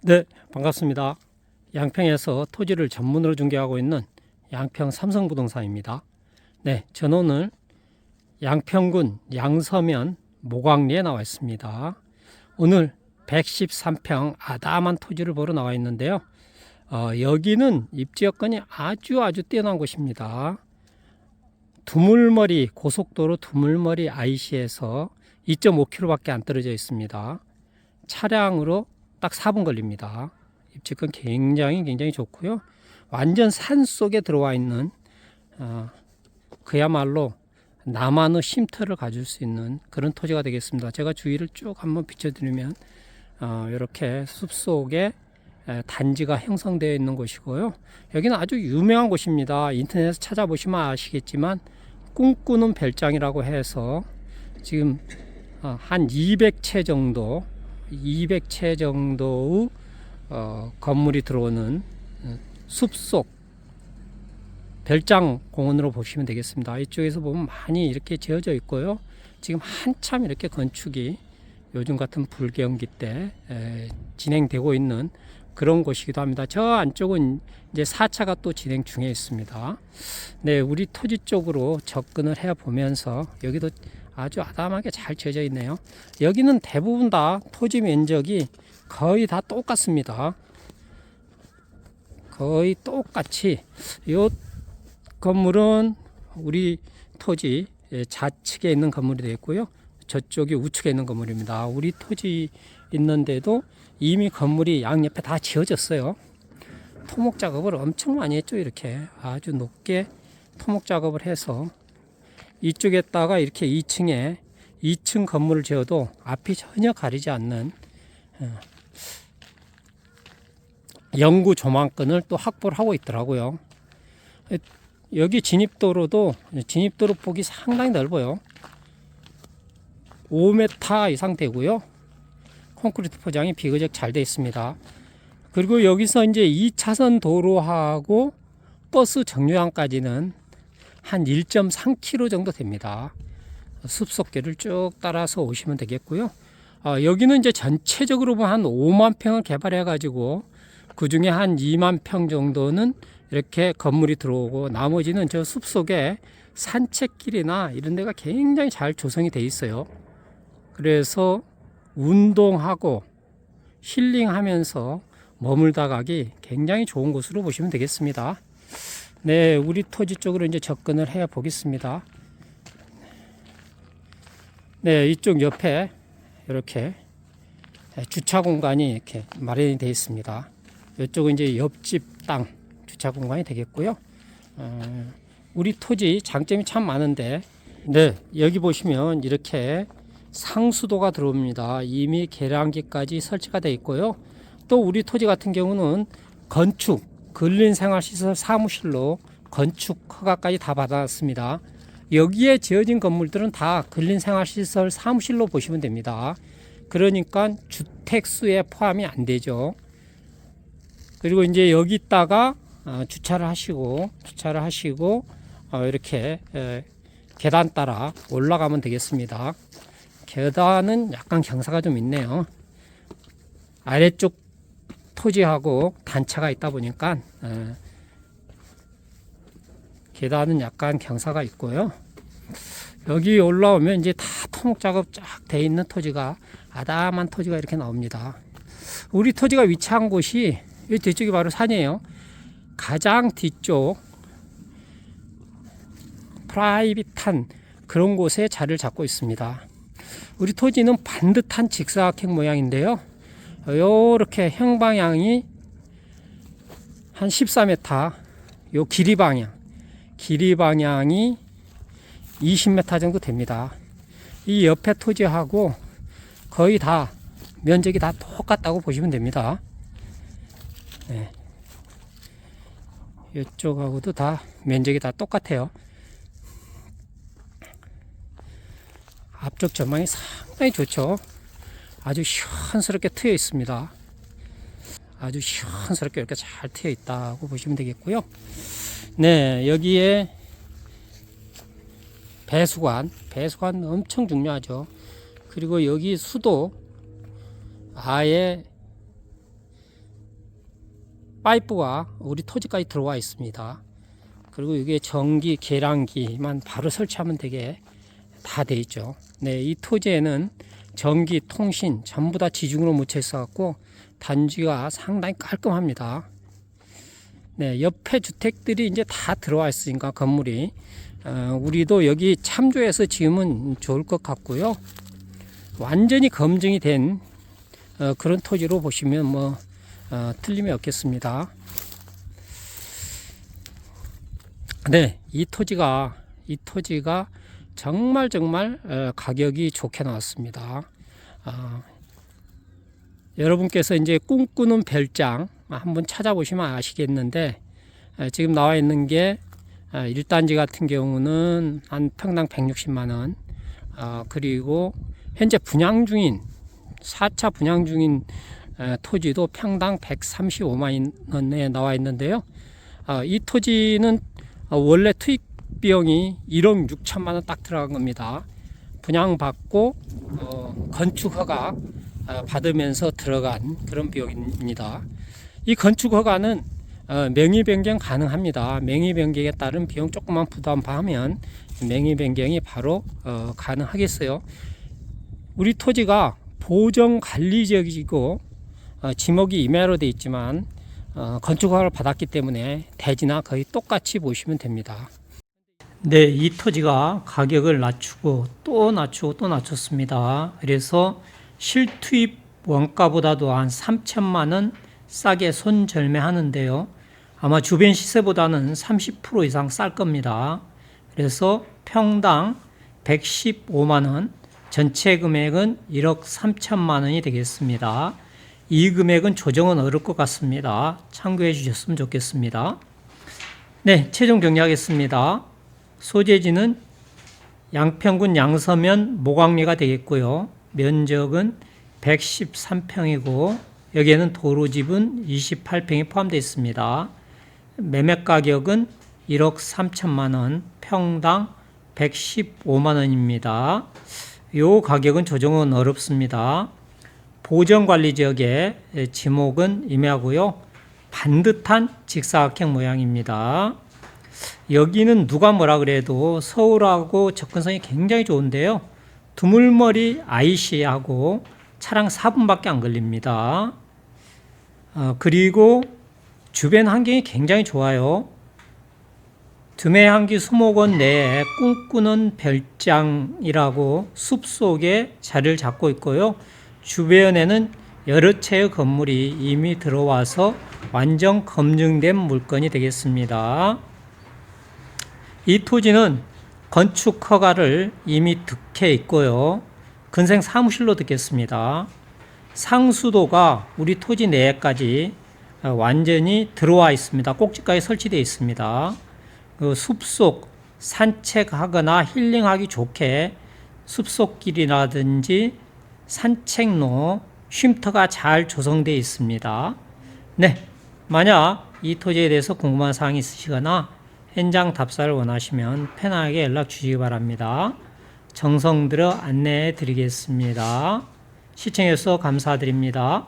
네, 반갑습니다. 양평에서 토지를 전문으로 중개하고 있는 양평 삼성부동산입니다. 네, 저는 오늘 양평군 양서면 모광리에 나와 있습니다. 오늘 113평 아담한 토지를 보러 나와 있는데요. 어, 여기는 입지 여건이 아주 아주 뛰어난 곳입니다. 두물머리 고속도로 두물머리 IC에서 2.5km밖에 안 떨어져 있습니다. 차량으로 딱 4분 걸립니다. 입지권 굉장히 굉장히 좋고요. 완전 산 속에 들어와 있는 어, 그야말로 나만의 쉼터를 가질 수 있는 그런 토지가 되겠습니다. 제가 주위를 쭉 한번 비춰드리면 어, 이렇게 숲 속에 에, 단지가 형성되어 있는 곳이고요. 여기는 아주 유명한 곳입니다. 인터넷에서 찾아보시면 아시겠지만 꿈꾸는 별장이라고 해서 지금 어, 한 200채 정도 200채 정도의 어, 건물이 들어오는 어, 숲속 별장 공원으로 보시면 되겠습니다. 이쪽에서 보면 많이 이렇게 지어져 있고요. 지금 한참 이렇게 건축이 요즘 같은 불경기 때 에, 진행되고 있는 그런 곳이기도 합니다. 저 안쪽은 이제 4차가 또 진행 중에 있습니다. 네, 우리 토지 쪽으로 접근을 해 보면서 여기도 아주 아담하게 잘 지어져 있네요. 여기는 대부분 다 토지 면적이 거의 다 똑같습니다. 거의 똑같이 이 건물은 우리 토지 좌측에 있는 건물이 되겠고요. 저쪽이 우측에 있는 건물입니다. 우리 토지 있는데도 이미 건물이 양옆에 다 지어졌어요. 토목 작업을 엄청 많이 했죠. 이렇게 아주 높게 토목 작업을 해서 이쪽에다가 이렇게 2층에 2층 건물을 지어도 앞이 전혀 가리지 않는 어, 영구 조망권을 또 확보를 하고 있더라고요. 여기 진입도로도 진입도로 폭이 상당히 넓어요. 5m 이상 되고요. 콘크리트 포장이 비교적 잘 되어 있습니다. 그리고 여기서 이제 2차선 도로하고 버스 정류장까지는 한 1.3km 정도 됩니다. 숲속길을 쭉 따라서 오시면 되겠고요. 어, 여기는 이제 전체적으로 한 5만 평을 개발해 가지고 그 중에 한 2만 평 정도는 이렇게 건물이 들어오고 나머지는 저 숲속에 산책길이나 이런 데가 굉장히 잘 조성이 돼 있어요. 그래서 운동하고 힐링하면서 머물다 가기 굉장히 좋은 곳으로 보시면 되겠습니다. 네, 우리 토지 쪽으로 이제 접근을 해 보겠습니다. 네, 이쪽 옆에 이렇게 주차 공간이 이렇게 마련이 되어 있습니다. 이쪽은 이제 옆집 땅 주차 공간이 되겠고요. 어, 우리 토지 장점이 참 많은데, 네, 여기 보시면 이렇게 상수도가 들어옵니다. 이미 계량기까지 설치가 되어 있고요. 또 우리 토지 같은 경우는 건축, 근린생활시설 사무실로 건축 허가까지 다 받았습니다. 여기에 지어진 건물들은 다 근린생활시설 사무실로 보시면 됩니다. 그러니까 주택수에 포함이 안 되죠. 그리고 이제 여기다가 어, 주차를 하시고 주차를 하시고 어, 이렇게 계단 따라 올라가면 되겠습니다. 계단은 약간 경사가 좀 있네요. 아래쪽 토지하고 단차가 있다 보니까 에, 계단은 약간 경사가 있고요. 여기 올라오면 이제 다 토목 작업 쫙 돼 있는 토지가 아담한 토지가 이렇게 나옵니다. 우리 토지가 위치한 곳이 이 뒤쪽이 바로 산이에요. 가장 뒤쪽 프라이빗한 그런 곳에 자리를 잡고 있습니다. 우리 토지는 반듯한 직사각형 모양인데요. 요렇게 형방향이 한 14m, 요 길이 방향, 길이 방향이 20m 정도 됩니다. 이 옆에 토지하고 거의 다 면적이 다 똑같다고 보시면 됩니다. 네. 이쪽하고도 다 면적이 다 똑같아요. 앞쪽 전망이 상당히 좋죠. 아주 시원스럽게 트여 있습니다. 아주 시원스럽게 이렇게 잘 트여 있다고 보시면 되겠고요. 네, 여기에 배수관, 배수관 엄청 중요하죠. 그리고 여기 수도 아예 파이프가 우리 토지까지 들어와 있습니다. 그리고 이게 전기 계량기만 바로 설치하면 되게 다 돼 있죠. 네, 이 토지에는 전기, 통신 전부 다 지중으로 묻혀 있어 갖고 단지가 상당히 깔끔합니다. 네, 옆에 주택들이 이제 다 들어와 있으니까 건물이 어, 우리도 여기 참조해서 지으면 좋을 것 같고요. 완전히 검증이 된 어, 그런 토지로 보시면 뭐 어, 틀림이 없겠습니다. 네, 이 토지가 이 토지가 정말 정말 어, 가격이 좋게 나왔습니다. 아, 여러분께서 이제 꿈꾸는 별장 한번 찾아보시면 아시겠는데 에, 지금 나와 있는 게 아, 1단지 같은 경우는 한 평당 160만 원 아, 그리고 현재 분양 중인 4차 분양 중인 에, 토지도 평당 135만 원에 나와 있는데요. 아, 이 토지는 어, 원래 투입 비용이 1억 6천만 원 딱 들어간 겁니다. 분양받고 어, 건축 허가 어, 받으면서 들어간 그런 비용입니다. 이 건축 허가는 어, 명의 변경 가능합니다. 명의 변경에 따른 비용 조금만 부담하면 명의 변경이 바로 어, 가능하겠어요. 우리 토지가 보정 관리 지역이고 어, 지목이 임야로 돼 있지만 어, 건축 허가를 받았기 때문에 대지나 거의 똑같이 보시면 됩니다. 네, 이 토지가 가격을 낮추고 또 낮추고 또 낮췄습니다. 그래서 실투입 원가보다도 한 3천만 원 싸게 손절매하는데요. 아마 주변 시세보다는 30% 이상 쌀 겁니다. 그래서 평당 115만 원, 전체 금액은 1억 3천만 원이 되겠습니다. 이 금액은 조정은 어려울 것 같습니다. 참고해 주셨으면 좋겠습니다. 네, 최종 정리하겠습니다. 소재지는 양평군 양서면 모광리가 되겠고요. 면적은 113평이고 여기에는 도로집은 28평이 포함되어 있습니다. 매매 가격은 1억 3천만 원, 평당 115만 원입니다. 요 가격은 조정은 어렵습니다. 보정관리 지역의 지목은 임야고요. 반듯한 직사각형 모양입니다. 여기는 누가 뭐라 그래도 서울하고 접근성이 굉장히 좋은데요. 두물머리 IC하고 차량 4분밖에 안 걸립니다. 어, 그리고 주변 환경이 굉장히 좋아요. 두메항기 수목원 내에 꿈꾸는 별장이라고 숲 속에 자리를 잡고 있고요. 주변에는 여러 채의 건물이 이미 들어와서 완전 검증된 물건이 되겠습니다. 이 토지는 건축 허가를 이미 득해 있고요. 근생 사무실로 듣겠습니다. 상수도가 우리 토지 내에까지 완전히 들어와 있습니다. 꼭지까지 설치되어 있습니다. 그 숲속 산책하거나 힐링하기 좋게 숲속길이라든지 산책로, 쉼터가 잘 조성되어 있습니다. 네, 만약 이 토지에 대해서 궁금한 사항이 있으시거나 현장 답사를 원하시면 편하게 연락 주시기 바랍니다. 정성 들어 안내해 드리겠습니다. 시청해주셔서 감사드립니다.